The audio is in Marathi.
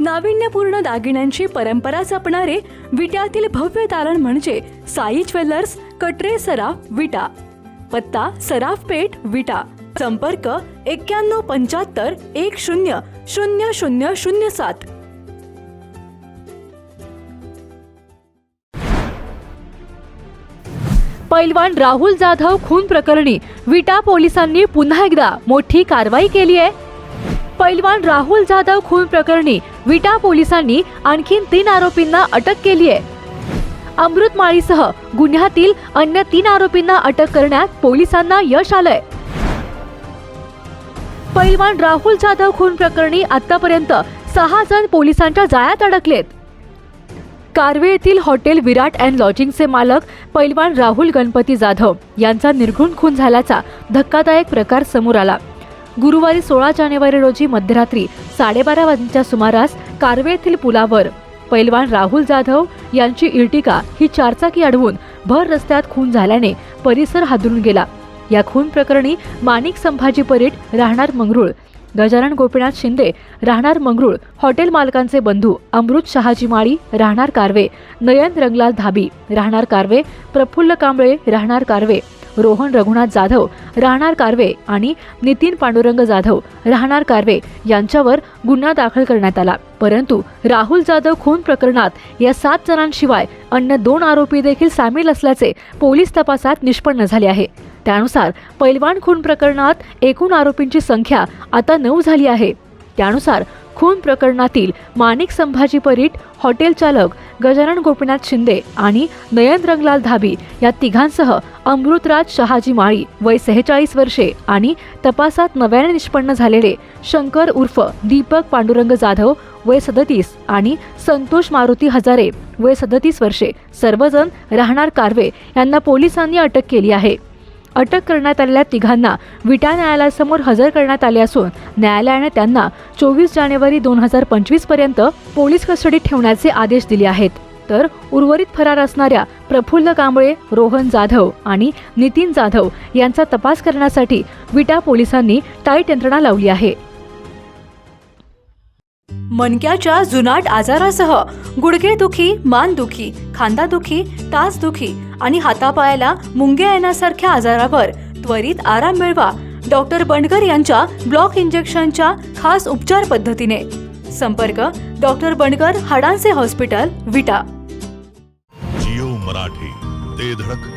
नाविन्यपूर्ण दागिन्यांची परंपरा जपणारे विट्यातील भव्य तारण म्हणजे साई ज्वेलर्स कटरे सराफ विटा. पत्ता सराफ पेठ विटा. संपर्क एक्क्याण्णव पंच्याहत्तर एक शून्य शून्य शून्य शून्य सात. पैलवान राहुल जाधव खून प्रकरणी विटा पोलिसांनी पुन्हा एकदा मोठी कारवाई केली आहे. पैलवान राहुल जाधव खून प्रकरणी विटा पोलिसांनी आणखीन तीन आरोपींना अटक केली आहे. अमृतमाळीसह गुन्ह्यातील अन्य तीन आरोपींना अटक करण्यात पोलिसांना यश आलंय. पैलवान राहुल जाधव खून प्रकरणी आतापर्यंत सहा जण पोलिसांच्या जाळ्यात अडकलेत. कारवे येथील हॉटेल विराट अँड लॉजिंगचे मालक पैलवान राहुल गणपती जाधव यांचा निर्घुण खून झाल्याचा धक्कादायक प्रकार समोर आला. गुरुवारी सोळा जानेवारी रोजी मध्यरात्री साडेबारा वाजेच्या सुमारास कारवे येथील पुलावर पैलवान राहुल जाधव यांची इर्टिका ही चारचाकी अडवून भर रस्त्यात खून झाल्याने परिसर हादरून गेला. या खून प्रकरणी माणिक संभाजी परीट राहणार मंगरुळ गजानन गोपीनाथ शिंदे राहणार मंगरुळ हॉटेल मालकांचे बंधू अमृत शहाजी माळी राहणार कारवे नयन रंगलाल धाबी राहणार कारवे प्रफुल्ल कांबळे राहणार कारवे. रोहन रघुनाथ जाधव राहणार कारवे आणि नितीन पांडुरंग जाधव राहणार कारवे यांच्यावर गुन्हा दाखल करण्यात आला. परंतु राहुल जाधव खून प्रकरणात या सात जणांशिवाय अन्य दोन आरोपी देखील सामील असल्याचे पोलीस तपासात निष्पन्न झाले आहे. त्यानुसार पैलवान खून प्रकरणात एकूण आरोपींची संख्या आता नऊ झाली आहे. त्यानुसार खून प्रकरणातील माणिक संभाजी परीट हॉटेल चालक गजानन गोपीनाथ शिंदे आणि नयन रंगलाल धाबी या तिघांसह अमृतराज शहाजी माळी वय सेहेचाळीस वर्षे आणि तपासात नव्याने निष्पन्न झालेले शंकर उर्फ दीपक पांडुरंग जाधव वय सदतीस आणि संतोष मारुती हजारे वय सदतीस वर्षे सर्वजण राहणार कारवे यांना पोलिसांनी अटक केली आहे. अटक करण्यात आलेल्या तिघांना विटा न्यायालयासमोर हजर करण्यात आले असून न्यायालयाने त्यांना चोवीस जानेवारी दोन हजार पंचवीसपर्यंत पोलीस कस्टडीत ठेवण्याचे आदेश दिले आहेत. तर उर्वरित फरार असणाऱ्या प्रफुल्ल कांबळे रोहन जाधव आणि नितीन जाधव यांचा तपास करण्यासाठी विटा पोलिसांनी टाईट यंत्रणा लावली आहे. मणक्याच्या जुनाट आजारासह गुडघेदुखी मानदुखी खांदादुखी तासदुखी आणि हातापायाला मुंग्या येण्यासारख्या आजारावर त्वरित आराम मिळवा. डॉक्टर बंडकर यांच्या ब्लॉक इंजेक्शनच्या खास उपचार पद्धतीने. संपर्क डॉक्टर बंडकर हाडांचे हॉस्पिटल विटा. जिओ मराठी ते धडक.